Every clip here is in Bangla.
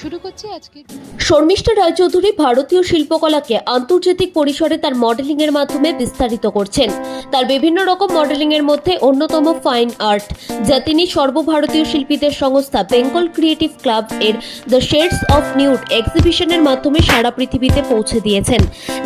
শুরু করছি আজকের শর্মিষ্ঠা রায়চৌধুরী ভারতীয় শিল্পকলাকে আন্তর্জাতিক পরিসরে তার মডেলিং এর মাধ্যমে বিস্তারিত করছেন। তার বিভিন্ন রকম মডেলিং এর মধ্যে অন্যতম ফাইন আর্ট, যা তিনি সর্বভারতীয় শিল্পীদের সংস্থা বেঙ্গল ক্রিয়েটিভ ক্লাব এর দ্য শেডস অফ নিউড এক্সিবিশনের মাধ্যমে সারা পৃথিবীতে পৌঁছে দিয়েছেন,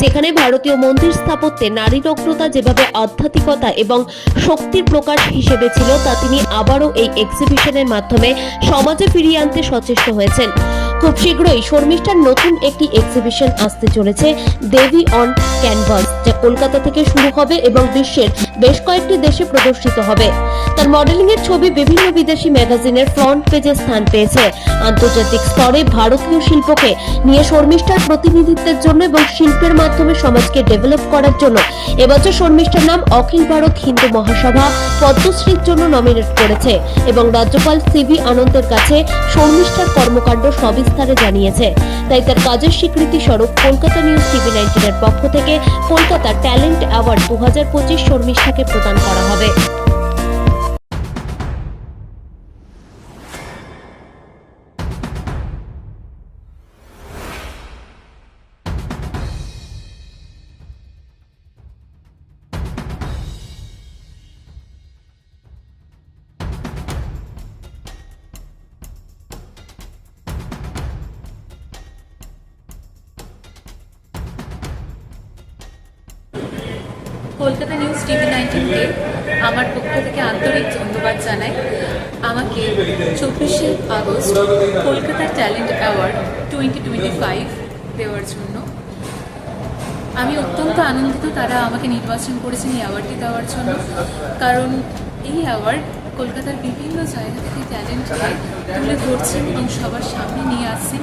যেখানে ভারতীয় মন্দির স্থাপত্যে নারী নগ্নতা যেভাবে আধ্যাত্মিকতা এবং শক্তির প্রকাশ হিসেবে ছিল, তা তিনি আবারও এই এক্সিবিশনের মাধ্যমে সমাজে ফিরিয়ে আনতে সচেষ্ট হয়েছেন। খুব শীঘ্রই শর্মিষ্ঠার নতুন একটি এক্সিবিশন আসতে চলেছে দেবী অন ক্যানভাস যা কলকাতা থেকে শুরু হবে এবং বিশ্বের বেশ কয়েকটি দেশে প্রদর্শিত হবে। তার মডেলিং এর ছবি বিভিন্ন বিদেশি ম্যাগাজিনের ফ্রন্ট পেজে স্থান পেয়েছে। আন্তর্জাতিক স্তরে ভারতীয় শিল্পকে নিয়ে শর্মিষ্ঠার প্রতিনিধিত্বের জন্য এবং শিল্পের মাধ্যমে সমাজকে ডেভেলপ করার জন্য এবছর শর্মিষ্ঠার নাম অখিল ভারত হিন্দু মহাসভা পদ্মশ্রীর জন্য নমিনেট করেছে এবং রাজ্যপাল সিভি আনন্দের কাছে শর্মিষ্ঠার কর্মকাণ্ড সবিস্তারে জানিয়েছে। তাই তার কাজের স্বীকৃতি স্বরূপ কলকাতা নিউজ টিভি নাইনটিনের পক্ষ থেকে কলকাতা ট্যালেন্ট অ্যাওয়ার্ড দু হাজার পঁচিশ শর্মিষ্ঠাকে প্রদান করা হবে। কলকাতা নিউজ টিভি নাইনটিনকে আমার পক্ষ থেকে আন্তরিক ধন্যবাদ জানাই। আমাকে চব্বিশে August Kolkata talent award twenty twenty five দেওয়ার জন্য। আমি অত্যন্ত আনন্দিত তারা আমাকে নির্বাচন করেছেন এই অ্যাওয়ার্ডটি দেওয়ার জন্য। কারণ এই অ্যাওয়ার্ড কলকাতার বিভিন্ন জায়গা থেকে ট্যালেন্টকে তুলে ধরছেন এবং সবার সামনে নিয়ে আসছেন।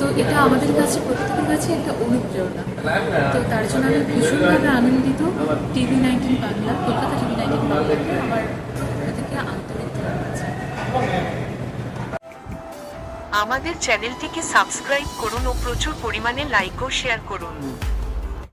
তো এটা আমাদের কাছে প্রত্যেকের কাছে একটা অনুপ্রেরণা। তো তার জন্য আমি ভীষণভাবে আনন্দিত TV nineteen Bangla, Kolkata TV nineteen বাংলাকে আমার আন্তরিক আমাদের চ্যানেলটিকে সাবস্ক্রাইব করুন ও প্রচুর পরিমাণে লাইক ও শেয়ার করুন।